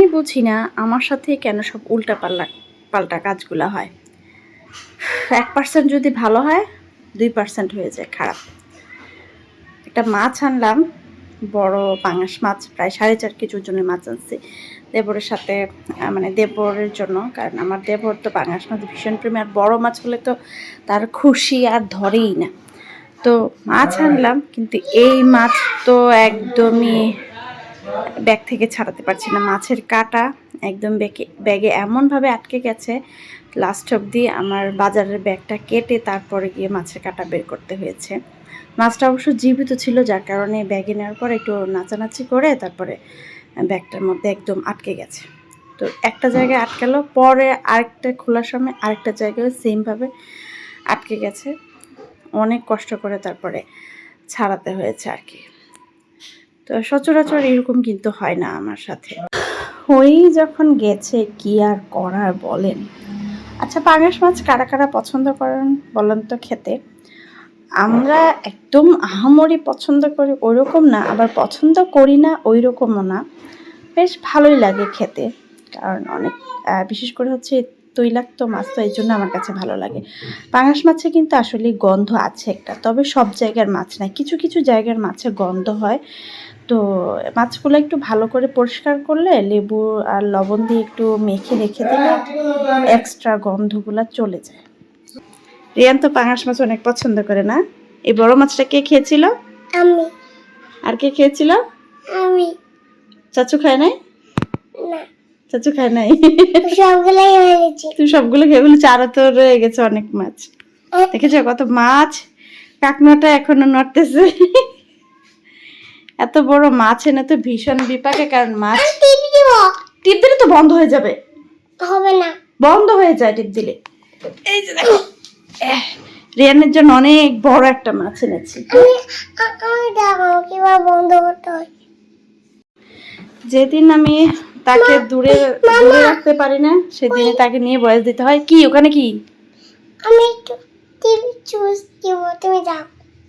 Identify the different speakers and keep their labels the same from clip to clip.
Speaker 1: আমি বুঝি না আমার সাথে কেন সব উল্টা পাল্লা পাল্টা কাজগুলো হয়। এক পার্সেন্ট যদি ভালো হয়, দুই পার্সেন্ট হয়ে যায় খারাপ। একটা মাছ আনলাম, বড় পাঙাশ মাছ, প্রায় সাড়ে চার কেজি ওজনের মাছ আনছি। দেবরের সাথে মানে দেবরের জন্য, কারণ আমার দেবর তো পাঙাশ মাছ ভীষণ প্রেমী, আর বড় মাছ হলে তো তার খুশি আর ধরেই না। তো মাছ আনলাম, কিন্তু এই মাছ তো একদমই ব্যাগ থেকে ছাড়াতে পারছি না। মাছের কাটা একদম ব্যাগে ব্যাগে এমনভাবে আটকে গেছে লাস্ট অবধি আমার বাজারের ব্যাগটা কেটে তারপরে গিয়ে মাছের কাটা বের করতে হয়েছে। মাছটা অবশ্য জীবিত ছিল, যার কারণে ব্যাগে নেওয়ার পর একটু নাচানাচি করে তারপরে ব্যাগটার মধ্যে একদম আটকে গেছে। তো একটা জায়গায় আটকালো, পরে আরেকটা খোলার সময় আরেকটা জায়গায় সেমভাবে আটকে গেছে। অনেক কষ্ট করে তারপরে ছাড়াতে হয়েছে আর কি। তো সচরাচর এরকম কিন্তু হয় না আমার সাথে। ওই যখন গেছে, কি আর করার বলেন? আচ্ছা পাঙাশ মাছ কারা কারা পছন্দ করেন বলেন তো খেতে? আমরা একদম আহামরি পছন্দ করি ওইরকম না। আবার পছন্দ করি না ওই রকমও না। বেশ ভালোই লাগে খেতে। কারণ অনেক বিশেষ করে হচ্ছে তৈলাক্ত মাছ তো এই জন্য আমার কাছে ভালো লাগে। পাঙাশ মাছে কিন্তু আসলে গন্ধ আছে একটা। তবে সব জায়গার মাছ না কিছু কিছু জায়গার মাছে গন্ধ হয়। তো মাছগুলো একটু ভালো করে পরিষ্কার করলে লেবু আর লবণ দিয়ে একটু মেখে রেখে দিলে এক্সট্রা গন্ধগুলো চলে যায়। রিয়ান তো পাঙাশ মাছ অনেক পছন্দ করে না? এই বড় মাছটা কে খেয়েছিল?
Speaker 2: আমি।
Speaker 1: আর কে খেয়েছিল?
Speaker 2: আমি।
Speaker 1: চাচু খায় নাই?
Speaker 2: না।
Speaker 1: চাচু খায় নাই?
Speaker 2: সবগুলাই হয়ে গেছে।
Speaker 1: তুই সবগুলো খেয়ে বলেছি আরও তো রয়ে গেছে অনেক মাছ। দেখেছ কত মাছ? কাকনাটা এখনও নড়তেছে। এত বড় মাছ এনে তো ভীষণ বিপাকে কারণ মাছ
Speaker 2: টিপ
Speaker 1: দিলে তো বন্ধ হয়ে যাবে।
Speaker 2: হবে না।
Speaker 1: বন্ধ হয়ে যায় টিপ দিলে। এই যে দেখো রিয়ানের জন্য অনেক বড় একটা মাছ এনেছি।
Speaker 2: বন্ধ করতে হয়।
Speaker 1: যেদিন আমি তাকে দূরে দূরে রাখতে পারি না সেদিনে তাকে নিয়ে বয়স দিতে হয়। কি ওখানে কি?
Speaker 2: আমি একটু টিপ চুজ দিব তুমি যাও।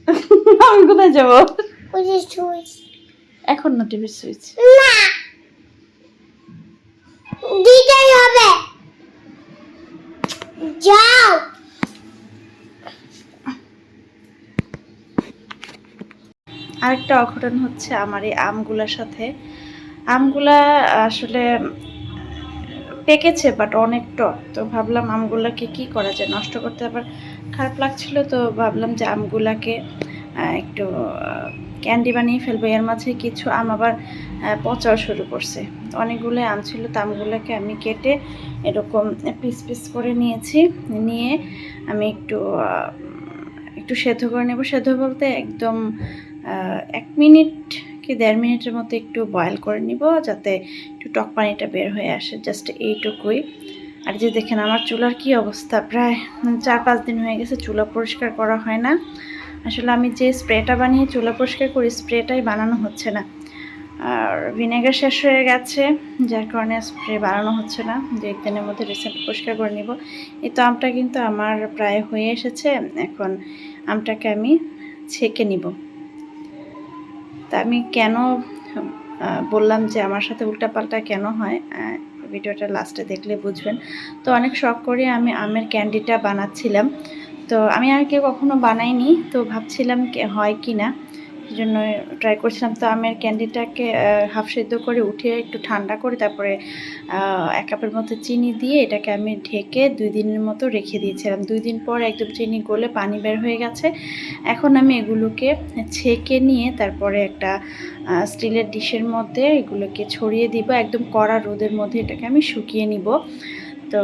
Speaker 1: আমি কোথায় যাব?
Speaker 2: ওই যে চুজ
Speaker 1: এখন না টিভির সুইচ?
Speaker 2: না। দিতেই হবে। যাও।
Speaker 1: আরেকটা অঘটন হচ্ছে আমার এই আমগুলার সাথে। আমগুলা আসলে পেকেছে বাট অনেক টক। তো ভাবলাম আমগুলাকে কি করা যায়? নষ্ট করতে আবার খারাপ লাগছিল তো ভাবলাম যে আমগুলাকে একটু ক্যান্ডি বানিয়ে ফেলব, এর মাঝে কিছু আম আবার পচাও শুরু করছে। অনেকগুলো আম ছিল, তো আমগুলোকে আমি কেটে এরকম পিস পিস করে নিয়েছি। নিয়ে আমি একটু একটু সেদ্ধ করে নেব। সেদ্ধ বলতে একদম এক মিনিট কি দেড় মিনিটের মতো একটু বয়েল করে নিব, যাতে একটু টক পানিটা বের হয়ে আসে। জাস্ট এইটুকুই। আর যে দেখেন, আমার চুলার কি অবস্থা? প্রায় চার পাঁচ দিন হয়ে গেছে, চুলা পরিষ্কার করা হয় না। আসলে আমি যে স্প্রেটা বানিয়ে চুলা পরিষ্কার করি, স্প্রেটাই বানানো হচ্ছে না। আর ভিনেগার শেষ হয়ে গেছে, যার কারণে স্প্রে বানানো হচ্ছে না। দু একদিনের মধ্যে রিসেন্ট পরিষ্কার করে নিব। এই তো আমটা কিন্তু আমার প্রায় হয়ে এসেছে। এখন আমটাকে আমি ছেঁকে নিব। তা আমি কেন বললাম যে আমার সাথে উল্টাপাল্টা কেন হয় ভিডিওটা লাস্টে দেখলে বুঝবেন। তো অনেক শখ করে আমি আমের ক্যান্ডিটা বানাচ্ছিলাম। তো আমি আর কেউ কখনো বানাইনি, তো ভাবছিলাম হয় কি না জন্য ট্রাই করছিলাম। তো আমের ক্যান্ডিটাকে হাফ সেদ্ধ করে উঠিয়ে একটু ঠান্ডা করে তারপরে এক কাপের মতো চিনি দিয়ে এটাকে আমি ঢেকে দুই দিনের মতো রেখে দিয়েছিলাম। দুই দিন পর একদম চিনি গলে পানি বের হয়ে গেছে। এখন আমি এগুলোকে ছেঁকে নিয়ে তারপরে একটা স্টিলের ডিশের মধ্যে এগুলোকে ছড়িয়ে দিব। একদম কড়া রোদের মধ্যে এটাকে আমি শুকিয়ে নিব। তো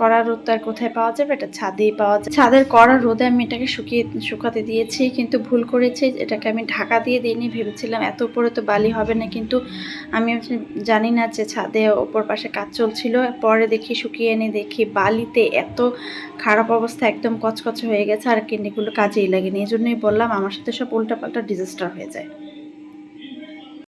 Speaker 1: কড়া রোদ তো আর কোথায় পাওয়া যাবে? এটা ছাদেই পাওয়া যায় ছাদের কড়া রোদে আমি এটাকে শুকিয়ে, শুকাতে দিয়েছি, কিন্তু ভুল করেছি। এটাকে আমি ঢাকা দিয়ে দিইনি, ভেবেছিলাম এত উপরে তো বালি হবে না, কিন্তু আমি জানি না যে ছাদে ওপর পাশে কাজ চলছিল। পরে দেখি শুকিয়ে এনে দেখি বালিতে এত খারাপ অবস্থা, একদম কচকচ হয়ে গেছে, আর কিন্ডিগুলো কাজেই লাগেনি। এই জন্যই বললাম আমার সাথে সব উল্টাপাল্টা ডিজাস্টার হয়ে যায়।